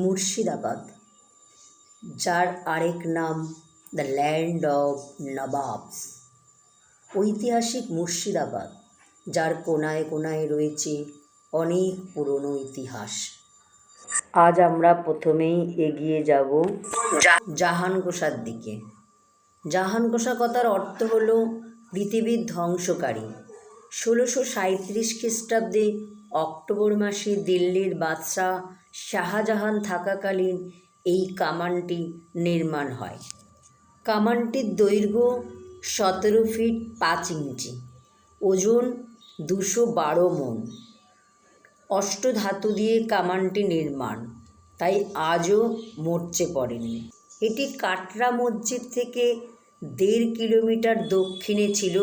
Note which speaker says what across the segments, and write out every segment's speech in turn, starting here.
Speaker 1: মুর্শিদাবাদ, যার আরেক নাম দ্য ল্যান্ড অফ নবাবস ঐতিহাসিক মুর্শিদাবাদ, যার কোনায় কোনায় রয়েছে অনেক পুরনো ইতিহাস। আজ আমরা প্রথমেই এগিয়ে যাব জাহানগোসার দিকে। জাহানগোসা কথার অর্থ হল পৃথিবীর ধ্বংসকারী। ষোলোশো সাঁইত্রিশ খ্রিস্টাব্দে অক্টোবর মাসে দিল্লির বাদশাহ শাহজাহান থাকাকালীন এই কামানটি নির্মাণ হয়। কামানটির দৈর্ঘ্য সতেরো ফিট পাঁচ ইঞ্চি, ওজন দুশো বারো মণ অষ্টধাতু দিয়ে কামানটি নির্মাণ, তাই আজও মরচে পড়েনি। এটি কাটরা মসজিদ থেকে দেড় কিলোমিটার দক্ষিণে ছিল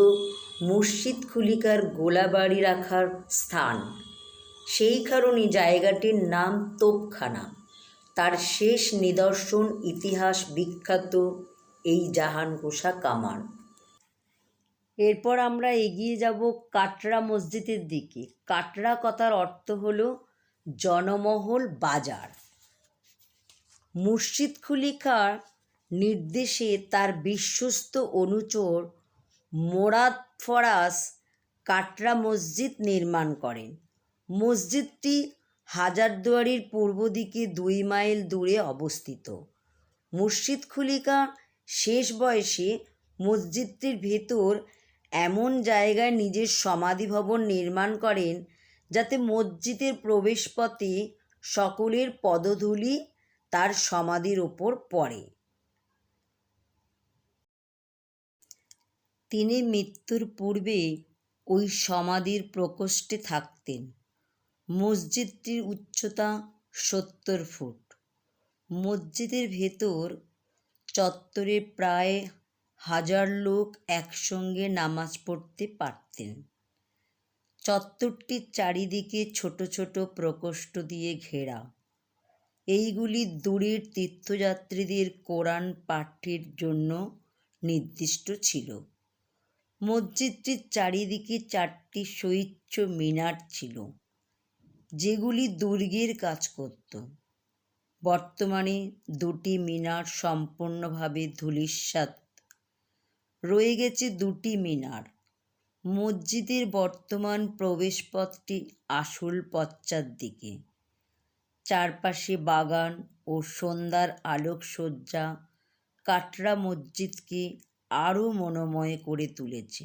Speaker 1: মুর্শিদ খুলিকার গোলাবাড়ি রাখার স্থান। সেই কারণে জায়গাটির নাম তোপখানা। তার শেষ নিদর্শন ইতিহাস বিখ্যাত এই জাহানকোষা কামান এরপর আমরা এগিয়ে যাব কাটরা মসজিদের দিকে। কাটরা কথার অর্থ হলো জনমহল বাজার। মুর্শিদ খুলিকার নির্দেশে তার বিশ্বস্ত অনুচর মোরাদ ফরাস কাটরা মসজিদ নির্মাণ করেন। মসজিদটি হাজারদুয়ারির পূর্ব দিকে দুই মাইল দূরে অবস্থিত। মুর্শিদ খুলিকা শেষ বয়সে মসজিদটির ভেতর এমন জায়গায় নিজের সমাধি ভবন নির্মাণ করেন যাতে মসজিদের প্রবেশপথে সকলের পদধূলি তার সমাধির ওপর পড়ে। তিনি মৃত্যুর পূর্বে ওই সমাধির প্রকোষ্ঠে থাকতেন। মসজিদটির উচ্চতা সত্তর ফুট। মসজিদের ভেতর চত্বরে প্রায় হাজার লোক একসঙ্গে নামাজ পড়তে পারতেন। চত্বরটির চারিদিকে ছোট ছোট প্রকোষ্ঠ দিয়ে ঘেরা। এইগুলি দূরের তীর্থযাত্রীদের কোরআন পাঠের জন্য নির্দিষ্ট ছিল। মসজিদটির চারিদিকে চারটি সুউচ্চ মিনার ছিল। যেগুলি দুর্গের কাজ করত। বর্তমানে দুটি মিনার সম্পূর্ণভাবে ধূলিসাৎ। রয়ে গেছে দুটি মিনার। মসজিদের বর্তমান প্রবেশপথটি আসল পশ্চাৎ দিকে। চারপাশে বাগান ও সন্ধ্যার আলোকসজ্জা কাটরা মসজিদকে আরও মনোময় করে তুলেছে।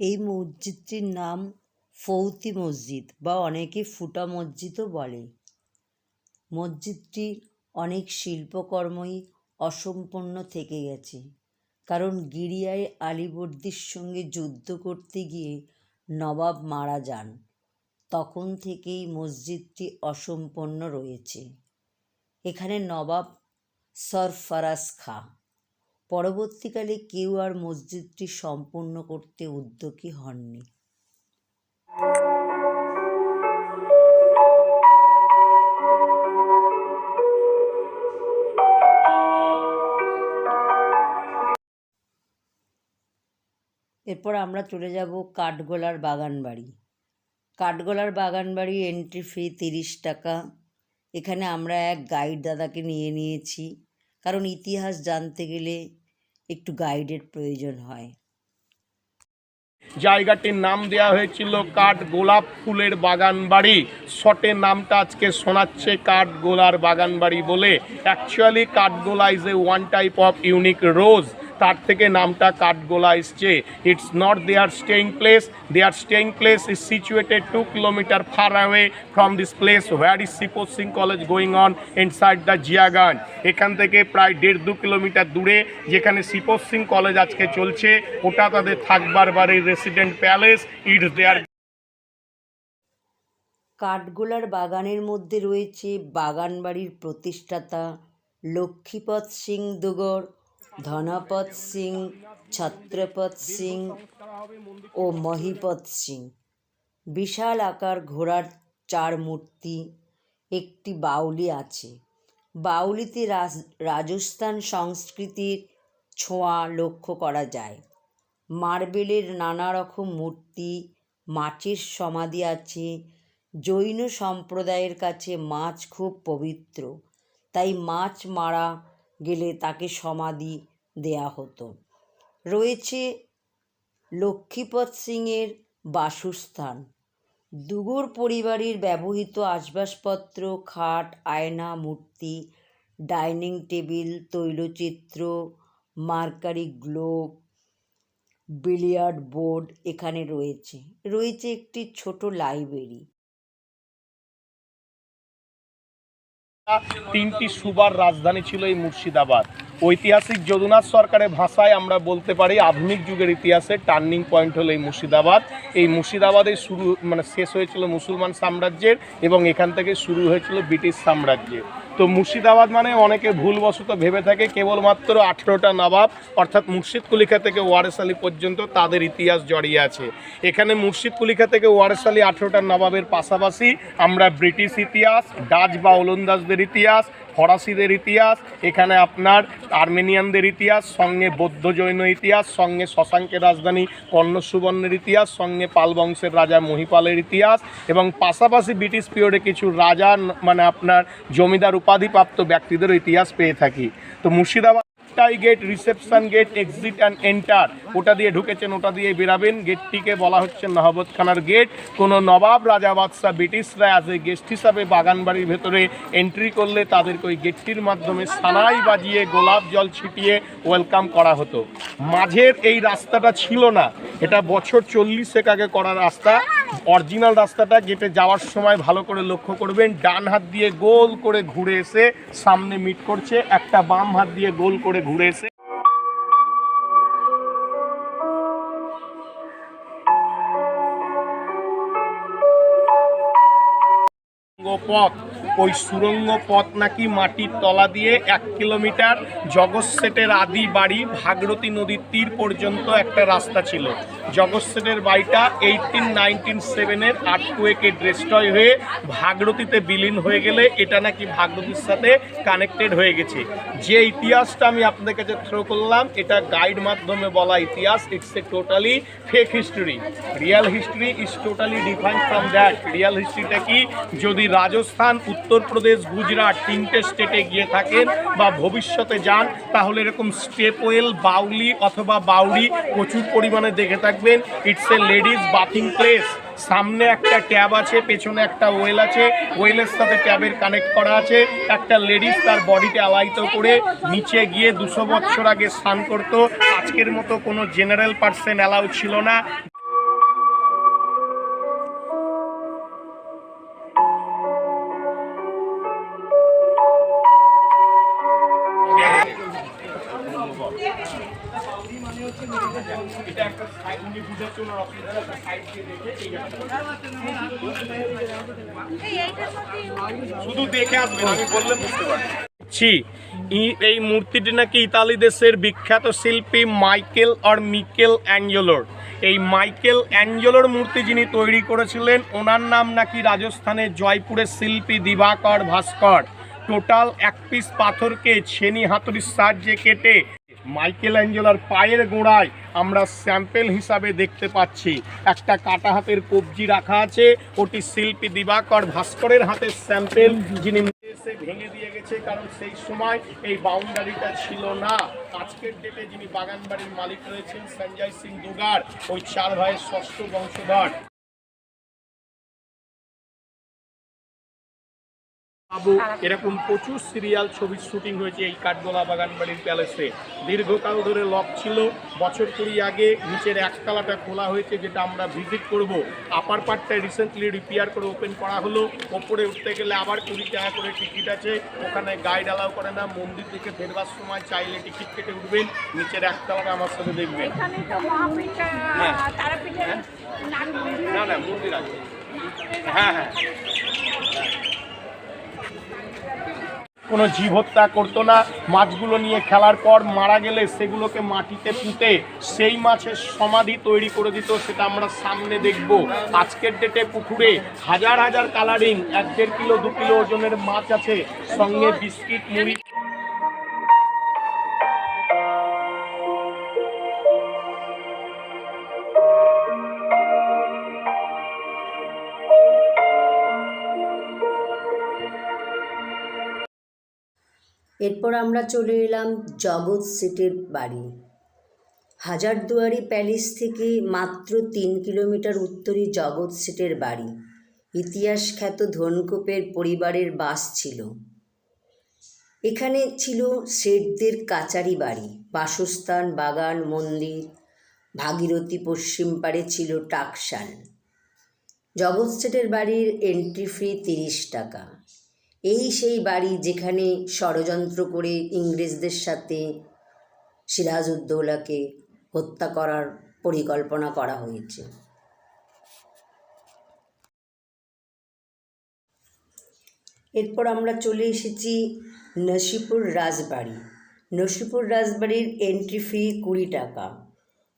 Speaker 1: এই মসজিদটির নাম ফৌতি মসজিদ বা অনেকে ফুটা মসজিদও বলে। মসজিদটির অনেক শিল্পকর্মই অসম্পূর্ণ থেকে গেছে। কারণ গিরিয়ায় আলীবর্দীর সঙ্গে যুদ্ধ করতে গিয়ে নবাব মারা যান, তখন থেকেই মসজিদটি অসম্পূর্ণ রয়েছে। এখানে নবাব সরফরাজ খা। পরবর্তীকালে কেউ আর মসজিদটি সম্পূর্ণ করতে উদ্যোগী হননি। এরপর আমরা চলে যাব কাঠগোলার বাগান বাড়ি কাঠগোলার বাগান বাড়ি এন্ট্রি ফি তিরিশ টাকা। এখানে আমরা এক গাইড দাদাকে নিয়ে নিয়েছি। কারণ ইতিহাস জানতে গেলে একটু গাইডের প্রয়োজন হয়।
Speaker 2: জায়গাটির নাম দেওয়া হয়েছিল কাঠ গোলাপ ফুলের বাগান বাড়ি শটে নামটা আজকে শোনাচ্ছে কাঠ গোলার বাগান বাড়ি বলে। Actually Kathgola is a one type of unique rose তার থেকে নামটা কাঠগোলা এসছে। It's not their staying place their staying place is situated two kilometre far away from this place where is suppose Singh college going on inside the Jiaganj এখান থেকে প্রায় দেড় দু kilometre দূরে যেখানে সিপোজ সিং কলেজ আজকে চলছে, ওটা তাদের থাকবার বাড়ির রেসিডেন্ট প্যালেস ইটস দেয়ার
Speaker 1: কাঠগোলার বাগানের মধ্যে রয়েছে বাগানবাড়ির প্রতিষ্ঠাতা লক্ষ্মীপদ সিং দুগর। ধনপদ সিং, ছত্রপদ সিং ও মহিপদ সিং। বিশাল আকার ঘোড়ার চার মূর্তি, একটি বাউলি আছে। বাউলিতে রাজ, রাজস্থান সংস্কৃতির ছোঁয়া লক্ষ্য করা যায়। মার্বেলের নানা রকম মূর্তি, মাছের সমাধি আছে। জৈন সম্প্রদায়ের কাছে মাছ খুব পবিত্র। তাই মাছ মারা গেলে তাকে সমাধি দেয়া হতো। রয়েছে লক্ষ্মীপদ সিংয়ের বাসস্থান। দুগুর পরিবারের ব্যবহৃত আসবাবপত্র খাট, আয়না, মূর্তি, ডাইনিং টেবিল, তৈলচিত্র, মার্কারি গ্লোব, বিলিয়ার্ড বোর্ড এখানে রয়েছে। রয়েছে একটি ছোট লাইব্রেরি।
Speaker 2: তিনটি সুবার রাজধানী ছিল এই মুর্শিদাবাদ। ঐতিহাসিক যদুনাথ সরকারের ভাষায় আমরা বলতে পারি, আধুনিক যুগের ইতিহাসে টার্নিং পয়েন্ট হলো এই মুর্শিদাবাদ। এই মুর্শিদাবাদে শুরু মানে শেষ হয়েছিল মুসলমান সাম্রাজ্যের এবং এখান থেকে শুরু হয়েছিল ব্রিটিশ সাম্রাজ্যের। তো মুর্শিদাবাদ মানে অনেকে ভুলবশত ভেবে থাকে, কেবলমাত্র আঠেরোটা নবাব, অর্থাৎ মুর্শিদ কুলিখা থেকে ওয়ারেস আলী পর্যন্ত তাদের ইতিহাস জড়িয়ে আছে। এখানে মুর্শিদ কুলিখা থেকে ওয়ারেস আলী আঠেরোটা নবাবের পাশাপাশি আমরা ব্রিটিশ ইতিহাস, ডাচ বা ওলন্দাজদের ইতিহাস ফরাসিদের ইতিহাস, এখানে আপনার আর্মেনিয়ানদের ইতিহাস, সঙ্গে বৌদ্ধ জৈন ইতিহাস, সঙ্গে শশাঙ্কের রাজধানী কর্ণসুবর্ণের ইতিহাস, সঙ্গে পাল বংশের রাজা মহিপালের ইতিহাস এবং পাশাপাশি ব্রিটিশ পিরিয়ডে কিছু রাজা মানে আপনার জমিদার, উপাধিপ্রাপ্ত ব্যক্তিদেরও ইতিহাস পেয়ে থাকি। তো মুর্শিদাবাদ টাই gate reception gate exit and enter ওটা দিয়ে ঢুকেছেন, ওটা দিয়ে বেরাবেন। গেটটিকে বলা হচ্ছে নহবতখানার গেট কোনো নবাব, রাজা, বাদশাহ, ব্রিটিশরা অ্যাজ এ গেস্ট হিসাবে বাগানবাড়ির ভেতরে এন্ট্রি করলে তাদেরকে ওই গেটটির মাধ্যমে সানাই বাজিয়ে গোলাপ জল ছিটিয়ে ওয়েলকাম করা হতো। মাঝের এই রাস্তাটা ছিল না। এটা বছর চল্লিশেক আগে করা রাস্তা। অরিজিনাল রাস্তাটা গেটে যাওয়ার সময় ভালো করে লক্ষ্য করবেন। ডান হাত দিয়ে গোল করে ঘুরে এসে সামনে মিট করছে। একটা বাম হাত দিয়ে গোল করে ঘুরে এসে। পথ ওই সুরঙ্গ পথ নাকি মাটির তলা দিয়ে এক কিলোমিটার জগৎসেটের আদি বাড়ি ভাগরতী নদীর তীর পর্যন্ত একটা রাস্তা ছিল। জগৎসেটের বাড়িটা এইটিন নাইনটিন সেভেনের আট আর্টকুয়েকে ড্রেস্টয় হয়ে ভাগরতীতে বিলীন হয়ে গেলে এটা নাকি ভাগরতীর সাথে কানেক্টেড হয়ে গেছে। যে ইতিহাসটা আমি আপনাদের কাছে থ্রো করলাম, এটা গাইড মাধ্যমে বলা ইতিহাস it's a totally fake history real history is totally define from that real হিস্ট্রিটা কি? যদি রাজস্থান, উত্তরপ্রদেশ, গুজরাট তিনটে স্টেটে গিয়ে থাকেন বা ভবিষ্যতে যান, তাহলে এরকম স্টেপওয়েল বাউলি অথবা বাউরি প্রচুর পরিমাণে দেখে থাকবেন it's a ladies bathing place সামনে একটা ট্যাব আছে, পেছনে একটা ওয়েল আছে ওয়েলের সাথে ট্যাবের কানেক্ট করা আছে। একটা লেডিস তার বডিতে আলাইত করে নিচে গিয়ে দুশো বছর আগে স্নান করতো। আজকের মতো কোনো জেনারেল পার্সন অ্যালাউ ছিল না। এই শুধু দেখে আসবেন, আমি বললে বুঝতে এই মূর্তিটি নাকি ইতালি দেশের বিখ্যাত শিল্পী মাইকেল আর মিকেল অ্যাঞ্জেলোর। এই মাইকেল অ্যাঞ্জেলোর মূর্তি যিনি তৈরি করেছিলেন, ওনার নাম নাকি রাজস্থানের জয়পুরের শিল্পী দিবাকর ভাস্কর। টোটাল এক পিস পাথরকে ছেনি হাতুড়ির সাহায্যে কেটে মাইকেল অ্যাঞ্জেলার পায়ের গোড়ায় আমরা স্যাম্পেল হিসাবে দেখতে পাচ্ছি। একটা কাটা হাতের কবজি রাখা আছে, ওটি শিল্পী দিবাকর ভাস্করের হাতের স্যাম্পেল, যিনি এসে ভেঙে দিয়ে গেছে, কারণ সেই সময় এই বাউন্ডারিটা ছিল না। আজকের ডেটে যিনি বাগান বাড়ির মালিক রয়েছেন, সঞ্জয় সিং দুগার, ওই চার ভাইয়ের ষষ্ঠ বংশধর। বাবু এরকম প্রচুর সিরিয়াল ছবির শুটিং হয়েছে এই কাঠগোলা বাগানবাড়ির প্যালেসে দীর্ঘকাল ধরে লক ছিল। বছর কুড়ি আগে নিচের একতলাটা খোলা হয়েছে যেটা আমরা ভিজিট করব। আপার পার্টটা রিসেন্টলি রিপেয়ার করে ওপেন করা হলো। ওপরে উঠতে গেলে আবার কুড়ি টাকা করে টিকিট আছে। ওখানে গাইড অ্যালাউ করে না। মন্দির থেকে ফেরবার সময় চাইলে টিকিট কেটে উঠবেন। নিচের একতলাটা আমার সাথে দেখবেন। হ্যাঁ। না না মন্দির আছে। হ্যাঁ হ্যাঁ। কোনো জীব হত্যা করতো না। মাছগুলো নিয়ে খেলার পর মারা গেলে সেগুলোকে মাটিতে পুঁতে সেই মাছের সমাধি তৈরি করে দিত, সেটা আমরা সামনে দেখব। আজকের ডেটে পুকুরে হাজার হাজার কালারিং এক দেড় কিলো, দু কিলো ওজনের মাছ আছে। সঙ্গে বিস্কিট, মুড়ি।
Speaker 1: এরপর আমরা চলে এলাম জগৎ সেটের বাড়ি। হাজারদুয়ারি প্যালেস থেকে মাত্র তিন কিলোমিটার উত্তরে জগৎ সেটের বাড়ি। ইতিহাস খ্যাত ধনকোপের পরিবারের বাস ছিল। এখানে ছিল শেঠদের কাচারি বাড়ি। বাসস্থান, বাগান, মন্দির, ভাগীরথী পশ্চিম পাড়ে ছিল টাকশাল। জগৎ সেটের বাড়ির এন্ট্রি ফি তিরিশ টাকা। এই সেই বাড়ি যেখানে ষড়যন্ত্র করে ইংরেজদের সাথে সিরাজউদ্দৌলাকে হত্যা করার পরিকল্পনা করা হয়েছে। এরপর আমরা চলে এসেছি নসিপুর রাজবাড়ি। নসিপুর রাজবাড়ির এন্ট্রি ফি কুড়ি টাকা।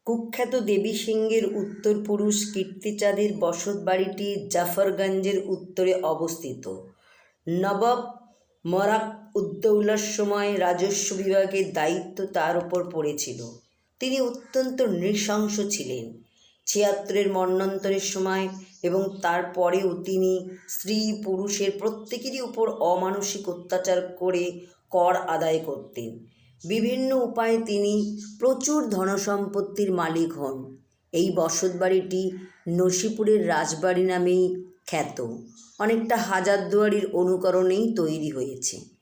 Speaker 1: কুখ্যাত দেবী সিংহের উত্তর পুরুষ কীর্তিচাঁদের বসত বাড়িটি জাফরগঞ্জের উত্তরে অবস্থিত। নবাব মরাক উদ্দৌলার সময় রাজস্ব বিভাগের দায়িত্ব তার উপর পড়েছিল। তিনি অত্যন্ত নৃশংস ছিলেন। ছিয়াত্তরের মন্বন্তরের সময় এবং তারপরেও তিনি স্ত্রী, পুরুষের প্রত্যেকেরই উপর অমানসিক অত্যাচার করে কর আদায় করতেন। বিভিন্ন উপায়ে তিনি প্রচুর ধনসম্পত্তির মালিক হন। এই বসতবাড়িটি নসিপুরের রাজবাড়ি নামেই খ্যাত। অনেকটা হাজারদুয়ারির অনুকরণেই তৈরি হয়েছে।